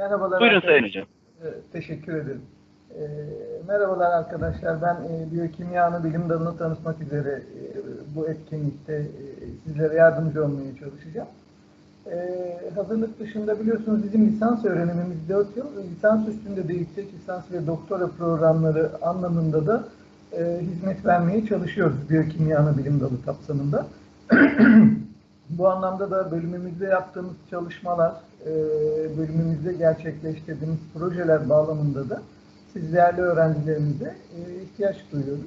Merhabalar. Buyurun. Sayın Hocam. Ee, Teşekkür ederim. Ee, Merhabalar arkadaşlar. Ben e, biyokimya ana bilim dalını tanıtmak üzere e, bu etkinlikte e, sizlere yardımcı olmaya çalışacağım. Ee, hazırlık dışında biliyorsunuz bizim lisans öğrenimimiz 4 yıl. Lisans üstünde de yüksek lisans ve doktora programları anlamında da e, hizmet vermeye çalışıyoruz biyokimya ana bilim dalı kapsamında. Bu anlamda da bölümümüzde yaptığımız çalışmalar, e, bölümümüzde gerçekleştirdiğimiz projeler bağlamında da siz değerli öğrencilerimize e, ihtiyaç duyuyoruz.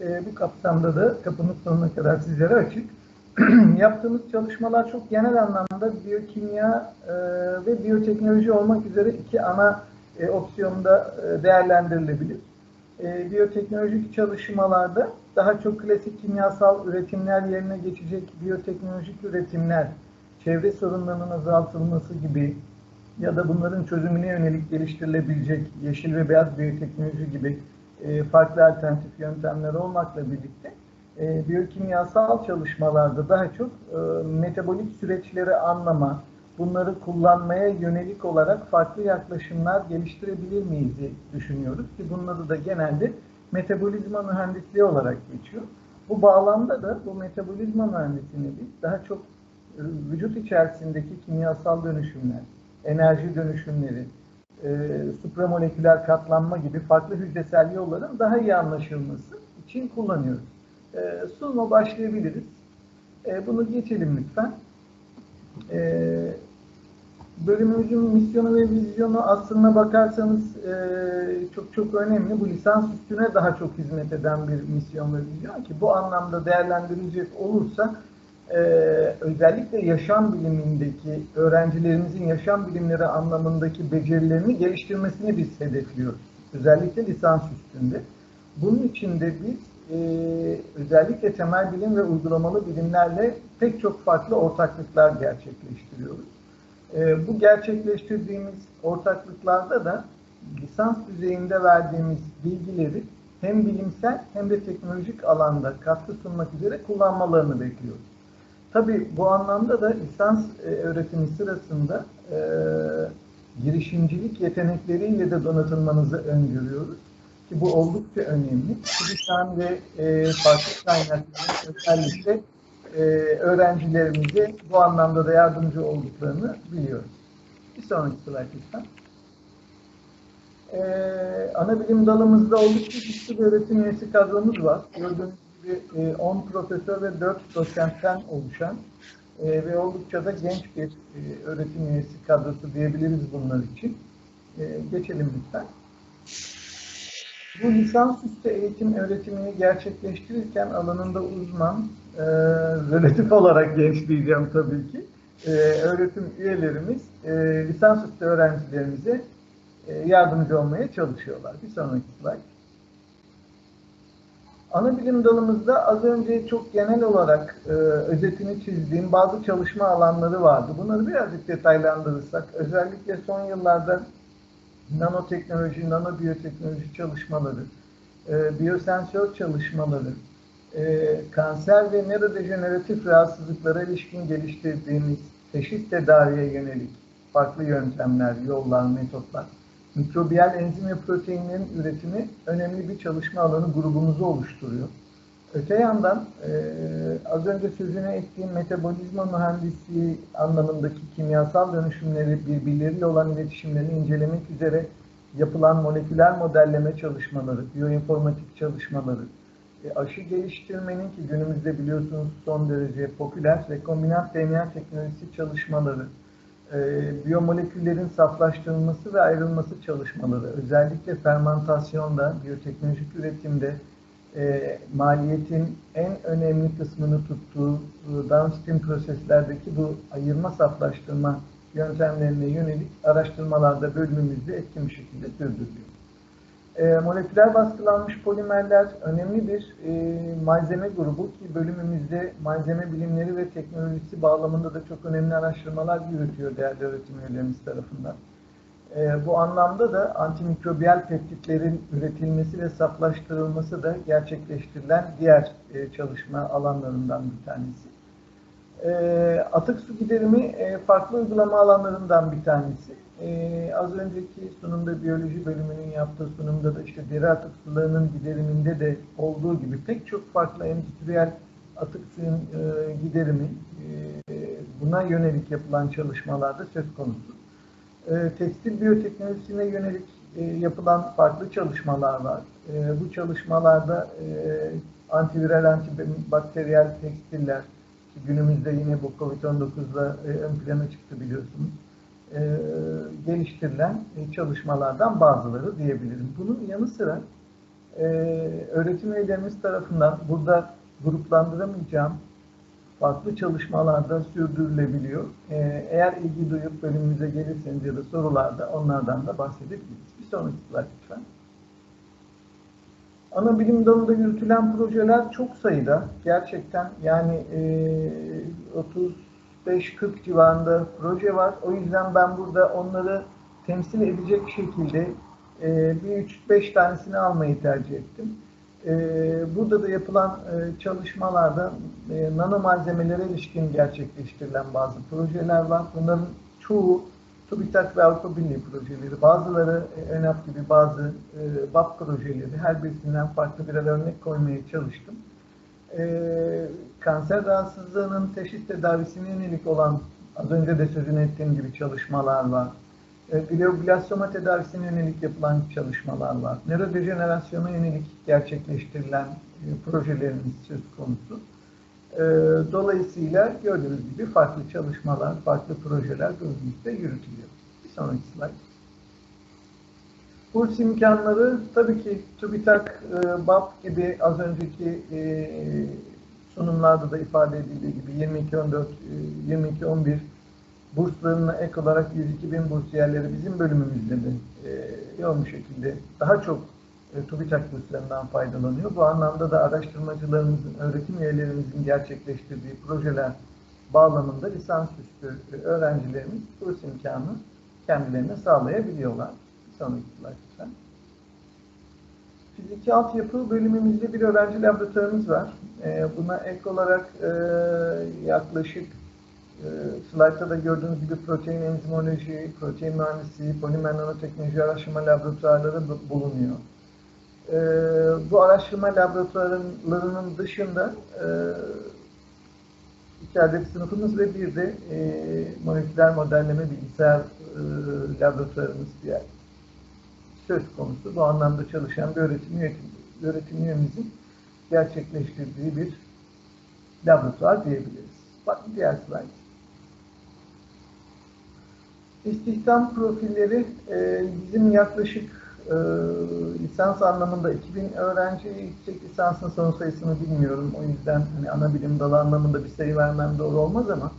E, bu kapsamda da kapımız sonuna kadar sizlere açık. Yaptığımız çalışmalar çok genel anlamda biyokimya ve biyoteknoloji olmak üzere iki ana opsiyonda değerlendirilebilir. Biyoteknolojik çalışmalarda daha çok klasik kimyasal üretimler yerine geçecek biyoteknolojik üretimler, çevre sorunlarının azaltılması gibi ya da bunların çözümüne yönelik geliştirilebilecek yeşil ve beyaz biyoteknoloji gibi e, farklı alternatif yöntemler olmakla birlikte e, biyokimyasal çalışmalarda daha çok e, metabolik süreçleri anlama, bunları kullanmaya yönelik olarak farklı yaklaşımlar geliştirebilir miyiz diye düşünüyoruz ki bunları da genelde metabolizma mühendisliği olarak geçiyor. Bu bağlamda da bu metabolizma mühendisliğini biz daha çok e, vücut içerisindeki kimyasal dönüşümler, enerji dönüşümleri, e, supramoleküler katlanma gibi farklı hücresel yolların daha iyi anlaşılması için kullanıyoruz. E, sunuma başlayabiliriz. E, bunu geçelim lütfen. E, bölümümüzün misyonu ve vizyonu aslına bakarsanız e, çok çok önemli. Bu lisans üstüne daha çok hizmet eden bir misyon ve vizyon ki bu anlamda değerlendirilecek olursa e, özellikle yaşam bilimindeki öğrencilerimizin yaşam bilimleri anlamındaki becerilerini geliştirmesini biz hedefliyoruz. Özellikle lisans üstünde. Bunun için de biz e, özellikle temel bilim ve uygulamalı bilimlerle pek çok farklı ortaklıklar gerçekleştiriyoruz. E, bu gerçekleştirdiğimiz ortaklıklarda da lisans düzeyinde verdiğimiz bilgileri hem bilimsel hem de teknolojik alanda katkı sunmak üzere kullanmalarını bekliyoruz. Tabii bu anlamda da lisans e, öğretimi sırasında e, girişimcilik yetenekleriyle de donatılmanızı öngörüyoruz. Ki bu oldukça önemli. TÜBİTAK'ın ve e, farklı kaynakların özellikle e, bu anlamda da yardımcı olduklarını biliyoruz. Bir sonraki slide lütfen. E, ana bilim dalımızda oldukça güçlü bir öğretim üyesi kadromuz var. Gördüğünüz gibi e, 10 profesör ve 4 doçentten oluşan e, ve oldukça da genç bir e, öğretim üyesi kadrosu diyebiliriz bunlar için. E, geçelim lütfen. Bu lisansüstü eğitim öğretimini gerçekleştirirken alanında uzman, e, relatif olarak genç diyeceğim tabii ki, e, öğretim üyelerimiz e, lisansüstü öğrencilerimize e, yardımcı olmaya çalışıyorlar. Bir sonraki slide. Ana bilim dalımızda az önce çok genel olarak e, özetini çizdiğim bazı çalışma alanları vardı. Bunları birazcık detaylandırırsak, özellikle son yıllarda nanoteknoloji, nanobiyoteknoloji çalışmaları, e, biyosensör çalışmaları, e, kanser ve nörodejeneratif rahatsızlıklara ilişkin geliştirdiğimiz teşhis tedaviye yönelik farklı yöntemler, yollar, metotlar, mikrobiyal enzim ve proteinlerin üretimi önemli bir çalışma alanı grubumuzu oluşturuyor. Öte yandan e, az önce sözüne ettiğim metabolizma mühendisliği anlamındaki kimyasal dönüşümleri birbirleriyle olan iletişimlerini incelemek üzere yapılan moleküler modelleme çalışmaları, biyoinformatik çalışmaları, e, aşı geliştirmenin ki günümüzde biliyorsunuz son derece popüler rekombinant DNA teknolojisi çalışmaları, e, biyomoleküllerin saflaştırılması ve ayrılması çalışmaları, özellikle fermentasyonda, biyoteknolojik üretimde, e, maliyetin en önemli kısmını tuttuğu e, downstream proseslerdeki bu ayırma saflaştırma yöntemlerine yönelik araştırmalarda bölümümüzde etkin bir şekilde sürdürülüyor. E, moleküler baskılanmış polimerler önemli bir e, malzeme grubu ki bölümümüzde malzeme bilimleri ve teknolojisi bağlamında da çok önemli araştırmalar yürütüyor değerli öğretim üyelerimiz tarafından. E, bu anlamda da antimikrobiyal peptitlerin üretilmesi ve saflaştırılması da gerçekleştirilen diğer e, çalışma alanlarından bir tanesi. E, atık su giderimi e, farklı uygulama alanlarından bir tanesi. e, az önceki sunumda biyoloji bölümünün yaptığı sunumda da işte deri atık sularının gideriminde de olduğu gibi pek çok farklı endüstriyel atık suyun e, giderimi e, buna yönelik yapılan çalışmalarda söz konusu. E, tekstil biyoteknolojisine yönelik e, yapılan farklı çalışmalar var. E, bu çalışmalarda e, antiviral, antibakteriyel tekstiller, günümüzde yine bu COVID-19'da e, ön plana çıktı biliyorsunuz. E, geliştirilen e, çalışmalardan bazıları diyebilirim. Bunun yanı sıra e, öğretim üyelerimiz tarafından burada gruplandıramayacağım farklı çalışmalarda sürdürülebiliyor. E, eğer ilgi duyup bölümümüze gelirseniz ya da sorularda onlardan da bahsedebiliriz. Bir sonraki slide lütfen. Ana bilim dalında yürütülen projeler çok sayıda. Gerçekten yani e, 35-40 civarında proje var. O yüzden ben burada onları temsil edecek şekilde e, bir 3-5 tanesini almayı tercih ettim. E, burada da yapılan e, çalışmalarda e, nano malzemelere ilişkin gerçekleştirilen bazı projeler var. Bunların çoğu TÜBİTAK ve Avrupa Birliği projeleri, bazıları ENAP gibi bazı e, BAP projeleri, her birisinden farklı birer örnek koymaya çalıştım. E, kanser rahatsızlığının teşhis tedavisine yönelik olan, az önce de sözünü ettiğim gibi çalışmalar var. E, glioblastoma tedavisine yönelik yapılan çalışmalar var. Nörodejenerasyona yönelik gerçekleştirilen e, projelerimiz söz konusu. Ee, dolayısıyla gördüğünüz gibi farklı çalışmalar, farklı projeler bölümümüzde yürütülüyor. Bir sonraki slide. Kurs imkanları tabii ki TÜBİTAK, e, BAP gibi az önceki e, sunumlarda da ifade edildiği gibi 22-14, 22-11 e, burslarına ek olarak 102 bin burs yerleri bizim bölümümüzde de yoğun bir şekilde daha çok e, TÜBİTAK burslarından faydalanıyor. Bu anlamda da araştırmacılarımızın, öğretim üyelerimizin gerçekleştirdiği projeler bağlamında lisansüstü e, öğrencilerimiz burs imkanı kendilerine sağlayabiliyorlar. Bir lütfen. Fiziki altyapı bölümümüzde bir öğrenci laboratuvarımız var. E, buna ek olarak yaklaşık slaytta da gördüğünüz gibi protein enzimoloji, protein mühendisliği, polimer nanoteknoloji araştırma laboratuvarları bulunuyor. E, bu araştırma laboratuvarlarının dışında e, iki adet sınıfımız ve bir de e, moleküler modelleme bilgisayar e, laboratuvarımız diye söz konusu. Bu anlamda çalışan bir öğretim, üyetim, öğretim üyemizin gerçekleştirdiği bir laboratuvar diyebiliriz. Bak diğer slide. İstihdam profilleri e, bizim yaklaşık e, lisans anlamında 2000 öğrenci yüksek lisansın son sayısını bilmiyorum. O yüzden hani ana bilim dalı anlamında bir sayı vermem doğru olmaz ama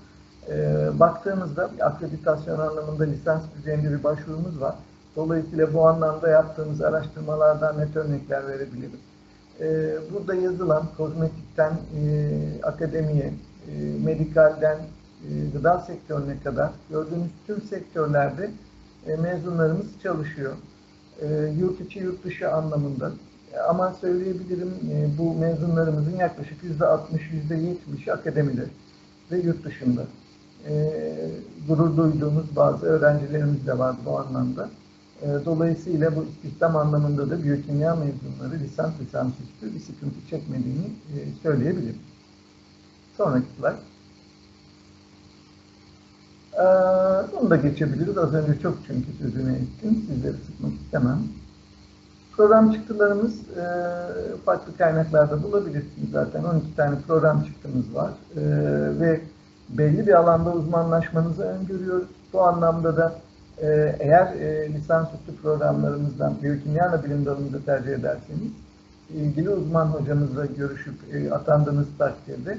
e, baktığımızda akreditasyon anlamında lisans düzeyinde bir başvurumuz var. Dolayısıyla bu anlamda yaptığımız araştırmalardan net örnekler verebilirim. E, burada yazılan kozmetikten e, akademiye, e, medikalden gıda sektörüne kadar gördüğünüz tüm sektörlerde e, mezunlarımız çalışıyor e, yurt içi yurt dışı anlamında. E, ama söyleyebilirim e, bu mezunlarımızın yaklaşık yüzde 60 yüzde 70 akademide ve yurt dışında. E, gurur duyduğumuz bazı öğrencilerimiz de var bu anlamda. E, dolayısıyla bu istihdam anlamında da biyokimya mezunları lisans lisans üstü bir sıkıntı çekmediğini e, söyleyebilirim. Sonraki slide. Ee, bunu da geçebiliriz. Az önce çok çünkü sözünü ettim. Sizleri sıkmak istemem. Program çıktılarımız e, farklı kaynaklarda bulabilirsiniz zaten. 12 tane program çıktımız var. E, ve belli bir alanda uzmanlaşmanızı öngörüyoruz. Bu anlamda da e, eğer e, lisansüstü programlarımızdan biyokimya bilim dalını tercih ederseniz ilgili uzman hocamızla görüşüp atandığınız takdirde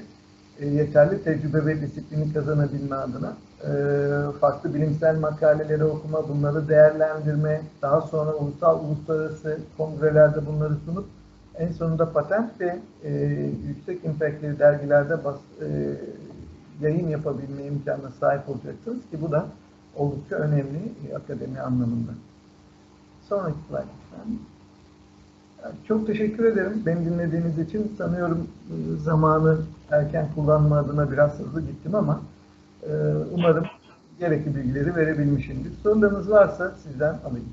yeterli tecrübe ve disiplini kazanabilme adına e, farklı bilimsel makaleleri okuma, bunları değerlendirme, daha sonra ulusal, uluslararası kongrelerde bunları sunup en sonunda patent ve e, yüksek impactli dergilerde bas, e, yayın yapabilme imkanına sahip olacaksınız ki bu da oldukça önemli e, akademi anlamında. Sonraki slide lütfen. Çok teşekkür ederim beni dinlediğiniz için. Sanıyorum zamanı erken kullanma adına biraz hızlı gittim ama e, umarım gerekli bilgileri verebilmişimdir. Sorularınız varsa sizden alayım.